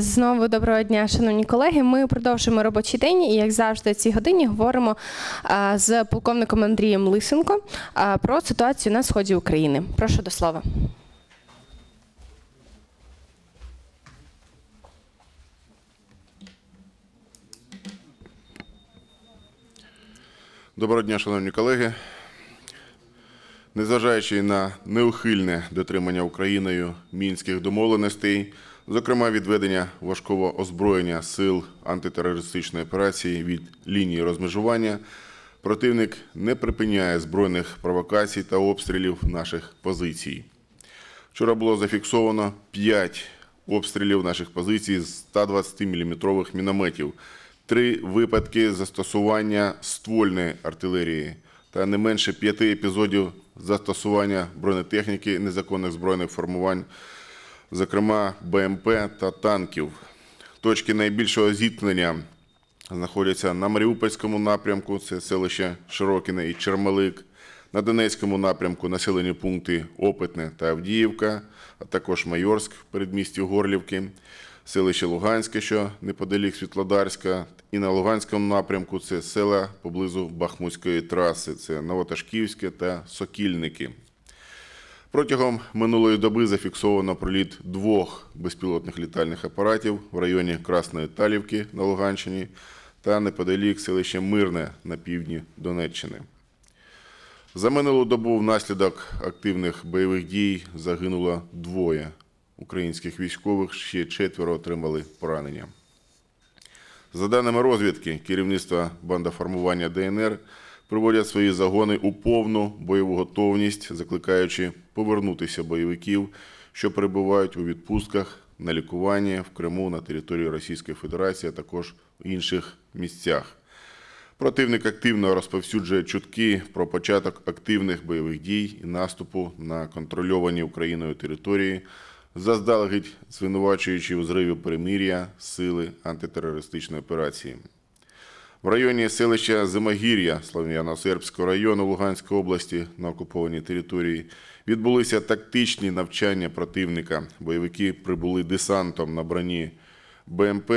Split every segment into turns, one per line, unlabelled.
Знову доброго дня, шановні колеги. Ми продовжуємо робочий день і, як завжди, в цій годині говоримо з полковником Андрієм Лисенко про ситуацію на сході України. Прошу до слова.
Доброго дня, шановні колеги. Незважаючи на неухильне дотримання Україною мінських домовленостей, зокрема відведення важкого озброєння сил антитерористичної операції від лінії розмежування, противник не припиняє збройних провокацій та обстрілів наших позицій. Вчора було зафіксовано 5 обстрілів наших позицій з 120-мм мінометів, три випадки застосування ствольної артилерії та не менше п'яти епізодів застосування бронетехніки незаконних збройних формувань, зокрема БМП та танків. Точки найбільшого зіткнення знаходяться на Маріупольському напрямку, це селище Широкине і Чермалик, на Донецькому напрямку населені пункти Опитне та Авдіївка, а також Майорськ в передмісті Горлівки, селище Луганське, що неподалік Світлодарська, і на Луганському напрямку це села поблизу Бахмутської траси, це Новоташківське та Сокільники. Протягом минулої доби зафіксовано проліт двох безпілотних літальних апаратів в районі Красної Талівки на Луганщині та неподалік селища Мирне на півдні Донеччини. За минулу добу внаслідок активних бойових дій загинуло двоє українських військових, ще четверо отримали поранення. За даними розвідки, керівництва бандоформування ДНР приводять свої загони у повну бойову готовність, закликаючи повернутися бойовиків, що перебувають у відпустках на лікуванні в Криму на території Російської Федерації, а також в інших місцях. Противник активно розповсюджує чутки про початок активних бойових дій і наступу на контрольовані Україною території, заздалегідь звинувачуючи у зриві перемир'я сили антитерористичної операції. В районі селища Зимогір'я Слов'яно-Сербського району Луганської області на окупованій території відбулися тактичні навчання противника. Бойовики прибули десантом на броні БМП,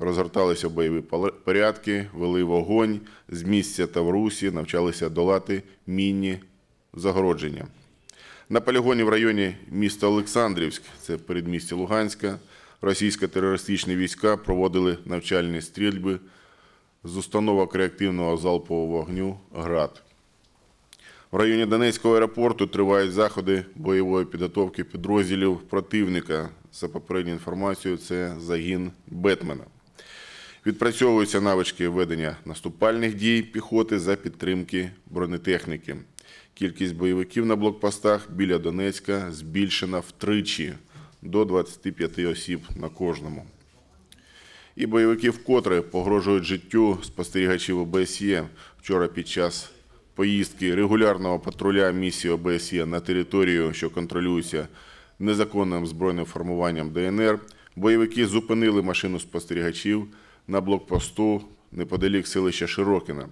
розгорталися бойові порядки, вели вогонь з місця та в русі, навчалися долати мінні загородження. На полігоні в районі міста Олександрівськ, це передмістя Луганська, російсько-терористичні війська проводили навчальні стрільби з установок реактивного залпового вогню ГРАД. В районі Донецького аеропорту тривають заходи бойової підготовки підрозділів противника. За попередньою інформацією, це загін Бетмена. Відпрацьовуються навички ведення наступальних дій піхоти за підтримки бронетехніки. Кількість бойовиків на блокпостах біля Донецька збільшена втричі до 25 осіб на кожному. І бойовики вкотре погрожують життю спостерігачів ОБСЄ. Вчора під час поїздки регулярного патруля місії ОБСЄ на територію, що контролюється незаконним збройним формуванням ДНР, бойовики зупинили машину спостерігачів на блокпосту неподалік селища Широкіна.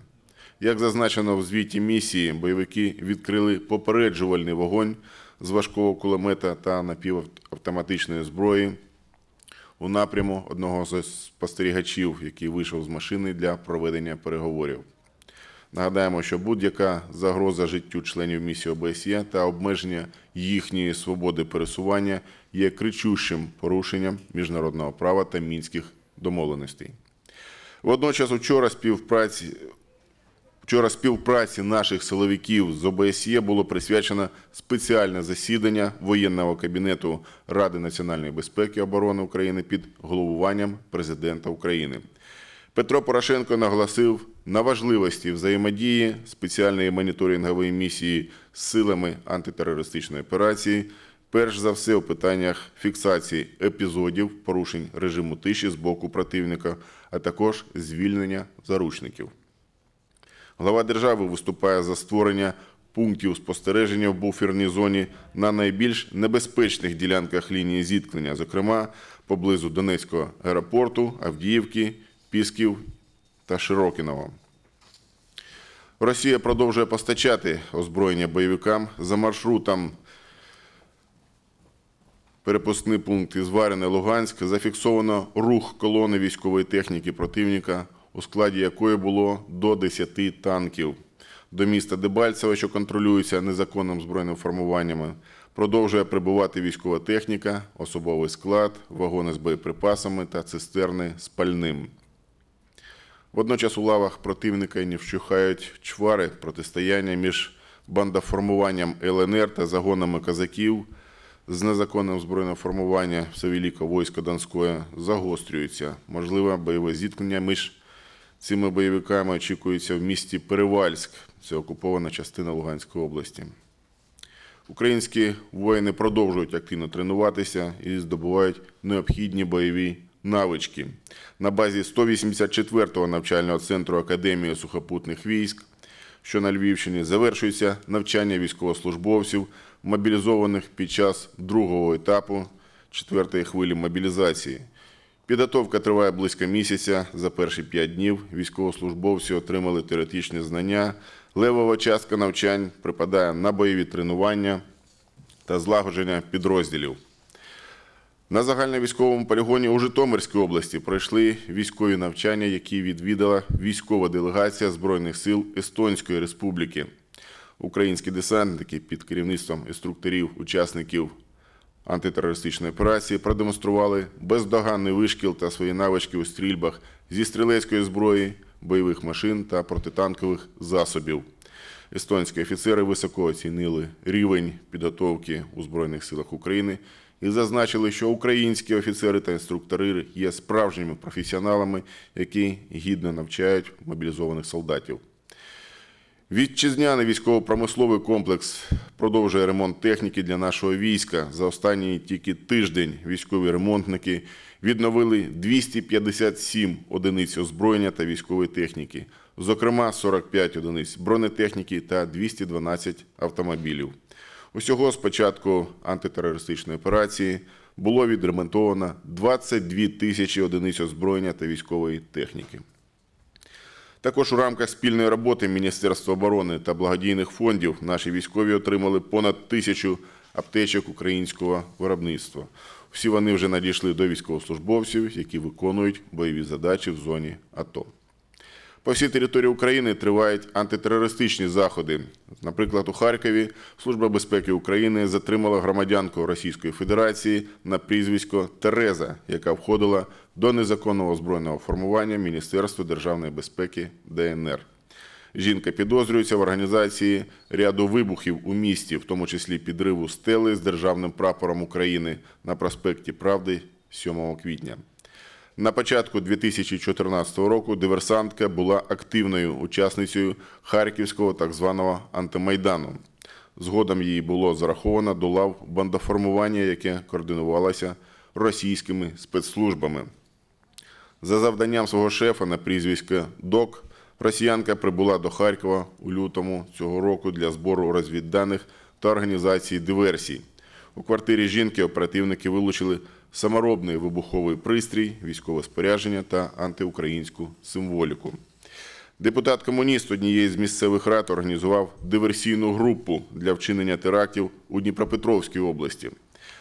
Як зазначено в звіті місії, бойовики відкрили попереджувальний вогонь з важкого кулемета та напівавтоматичної зброї у напряму одного з спостерігачів, який вийшов з машини для проведення переговорів. Нагадаємо, що будь-яка загроза життю членів місії ОБСЄ та обмеження їхньої свободи пересування є кричущим порушенням міжнародного права та мінських домовленостей. Водночас, вчора співпраці Вчора співпраці наших силовиків з ОБСЄ було присвячено спеціальне засідання воєнного кабінету Ради національної безпеки і оборони України під головуванням президента України. Петро Порошенко наголосив на важливості взаємодії спеціальної моніторингової місії з силами антитерористичної операції, перш за все у питаннях фіксації епізодів порушень режиму тиші з боку противника, а також звільнення заручників. Глава держави виступає за створення пунктів спостереження в буферній зоні на найбільш небезпечних ділянках лінії зіткнення, зокрема поблизу Донецького аеропорту, Авдіївки, Пісків та Широкіного. Росія продовжує постачати озброєння бойовикам за маршрутом перепускний пункт із Варине, Луганськ, зафіксовано рух колони військової техніки противника, у складі якої було до 10 танків. До міста Дебальцево, що контролюється незаконним збройним формуваннями, продовжує прибувати військова техніка, особовий склад, вагони з боєприпасами та цистерни з пальним. Водночас у лавах противника не вщухають чвари протистояння між бандаформуванням ЛНР та загонами козаків з незаконним збройним формуванням Всевеликого війська Донської загострюються. Можливо, бойове зіткнення між цими бойовиками очікується в місті Перевальськ, це окупована частина Луганської області. Українські воїни продовжують активно тренуватися і здобувають необхідні бойові навички. На базі 184-го навчального центру Академії сухопутних військ, що на Львівщині, завершується навчання військовослужбовців, мобілізованих під час другого етапу четвертої хвилі мобілізації. Підготовка триває близько місяця. За перші п'ять днів військовослужбовці отримали теоретичні знання. Левова частка навчань припадає на бойові тренування та злагодження підрозділів. На загальновійськовому полігоні у Житомирській області пройшли військові навчання, які відвідала військова делегація Збройних сил Естонської Республіки. Українські десантники під керівництвом інструкторів, учасників антитерористичної операції продемонстрували бездоганний вишкіл та свої навички у стрільбах зі стрілецької зброї, бойових машин та протитанкових засобів. Естонські офіцери високо оцінили рівень підготовки у Збройних силах України і зазначили, що українські офіцери та інструктори є справжніми професіоналами, які гідно навчають мобілізованих солдатів. Вітчизняний військово-промисловий комплекс продовжує ремонт техніки для нашого війська. За останній тільки тиждень військові ремонтники відновили 257 одиниць озброєння та військової техніки, зокрема 45 одиниць бронетехніки та 212 автомобілів. Усього з початку антитерористичної операції було відремонтовано 22 тисячі одиниць озброєння та військової техніки. Також у рамках спільної роботи Міністерства оборони та благодійних фондів наші військові отримали понад тисячу аптечок українського виробництва. Всі вони вже надійшли до військовослужбовців, які виконують бойові задачі в зоні АТО. По всій території України тривають антитерористичні заходи. Наприклад, у Харкові Служба безпеки України затримала громадянку Російської Федерації на прізвисько Тереза, яка входила до незаконного збройного формування Міністерства державної безпеки ДНР. Жінка підозрюється в організації ряду вибухів у місті, в тому числі підриву стели з державним прапором України на проспекті Правди 7 квітня. На початку 2014 року диверсантка була активною учасницею Харківського так званого антимайдану. Згодом її було зараховано до лав бандоформування, яке координувалося російськими спецслужбами. За завданням свого шефа на прізвисько Док, росіянка прибула до Харкова у лютому цього року для збору розвідданих та організації диверсій. У квартирі жінки оперативники вилучили саморобний вибуховий пристрій, військове спорядження та антиукраїнську символіку. Депутат-комуніст однієї з місцевих рад організував диверсійну групу для вчинення терактів у Дніпропетровській області.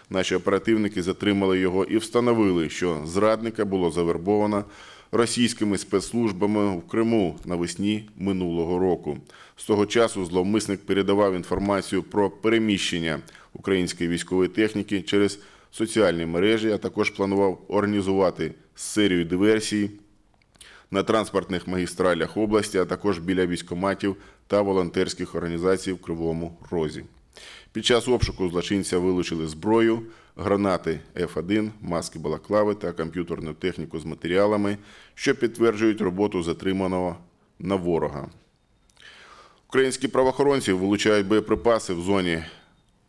Наші оперативники затримали його і встановили, що зрадника було завербовано російськими спецслужбами в Криму навесні минулого року. З того часу зловмисник передавав інформацію про переміщення української військової техніки через соціальні мережі, а також планував організувати серію диверсій на транспортних магістралях області, а також біля військоматів та волонтерських організацій в Кривому Розі. Під час обшуку злочинця вилучили зброю, гранати F1, маски балаклави та комп'ютерну техніку з матеріалами, що підтверджують роботу затриманого на ворога. Українські правоохоронці вилучають боєприпаси в зоні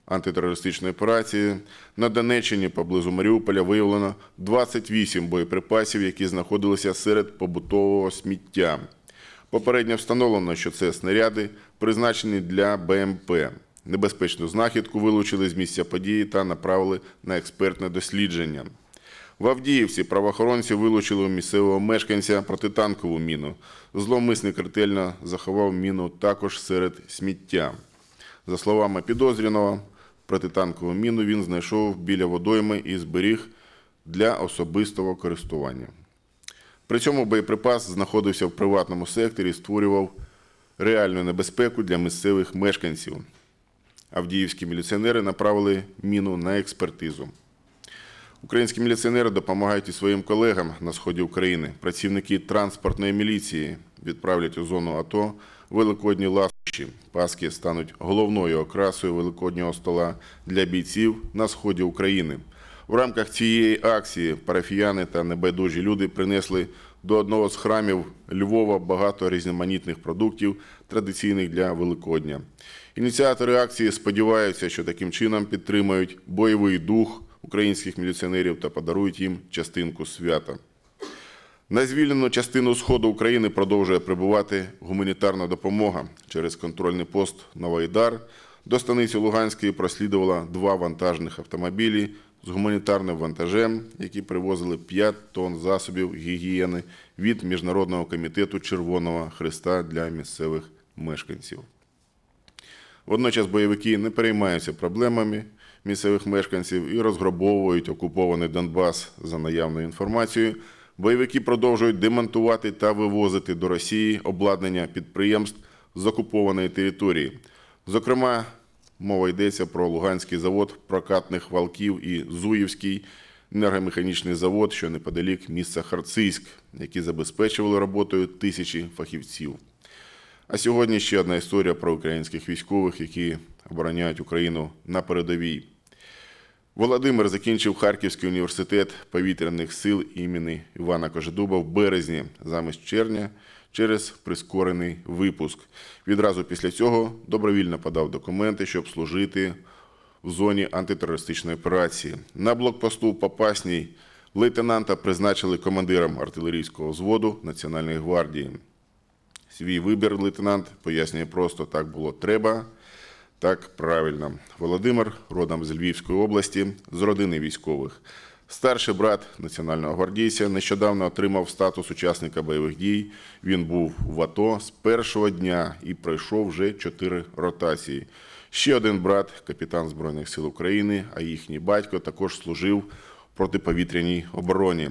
антитерористичної операції. На Донеччині поблизу Маріуполя виявлено 28 боєприпасів, які знаходилися серед побутового сміття. Попередньо встановлено, що це снаряди, призначені для БМП. Небезпечну знахідку вилучили з місця події та направили на експертне дослідження. В Авдіївці правоохоронці вилучили у місцевого мешканця протитанкову міну. Зловмисник ретельно заховав міну також серед сміття. За словами підозрюваного, Протитанкову міну він знайшов біля водойми і зберіг для особистого користування. При цьому боєприпас знаходився в приватному секторі і створював реальну небезпеку для місцевих мешканців. Авдіївські міліціонери направили міну на експертизу. Українські міліціонери допомагають і своїм колегам на сході України. Працівники транспортної міліції відправлять у зону АТО великодні ласощі. Паски стануть головною окрасою великоднього стола для бійців на сході України. В рамках цієї акції парафіяни та небайдужі люди принесли до одного з храмів Львова багато різноманітних продуктів, традиційних для Великодня. Ініціатори акції сподіваються, що таким чином підтримають бойовий дух українських міліціонерів та подарують їм частинку свята. На звільнену частину сходу України продовжує прибувати гуманітарна допомога. Через контрольний пост Новоайдар до станиці Луганської прослідувало два вантажних автомобілі з гуманітарним вантажем, які привозили 5 тонн засобів гігієни від Міжнародного комітету Червоного Христа для місцевих мешканців. Водночас бойовики не переймаються проблемами місцевих мешканців і розграбовують окупований Донбас за наявною інформацією. Бойовики продовжують демонтувати та вивозити до Росії обладнання підприємств з окупованої території. Зокрема, мова йдеться про Луганський завод прокатних валків і Зуївський енергомеханічний завод, що неподалік міста Харцизьк, які забезпечували роботою тисячі фахівців. А сьогодні ще одна історія про українських військових, які обороняють Україну на передовій. Володимир закінчив Харківський університет повітряних сил імені Івана Кожедуба в березні замість червня через прискорений випуск. Відразу після цього добровільно подав документи, щоб служити в зоні антитерористичної операції. На блокпосту Попасній лейтенанта призначили командиром артилерійського взводу Національної гвардії. Свій вибір лейтенант пояснює просто так було треба, так правильно. Володимир, родом з Львівської області, з родини військових. Старший брат національного гвардійця нещодавно отримав статус учасника бойових дій. Він був в АТО з першого дня і пройшов вже чотири ротації. Ще один брат, капітан Збройних сил України, а їхній батько також служив в протиповітряній обороні.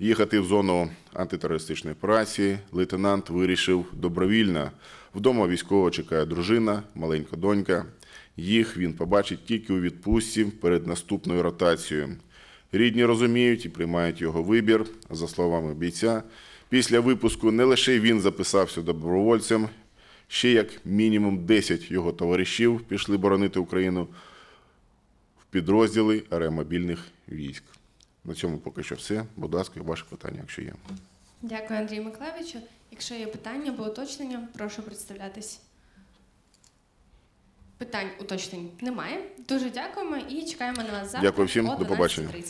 Їхати в зону антитерористичної операції лейтенант вирішив добровільно. Вдома військового чекає дружина, маленька донька. Їх він побачить тільки у відпустці перед наступною ротацією. Рідні розуміють і приймають його вибір. За словами бійця, після випуску не лише він записався добровольцем, ще як мінімум 10 його товаришів пішли боронити Україну в підрозділи аеромобільних військ. На цьому поки що все. Будь ласка, ваше питання, якщо є.
Дякую, Андрію Миколаївичу. Якщо є питання або уточнення, прошу представлятись. Питань уточнень немає. Дуже дякуємо і чекаємо на вас завтра.
Дякую всім.
о
До побачення.
12:30.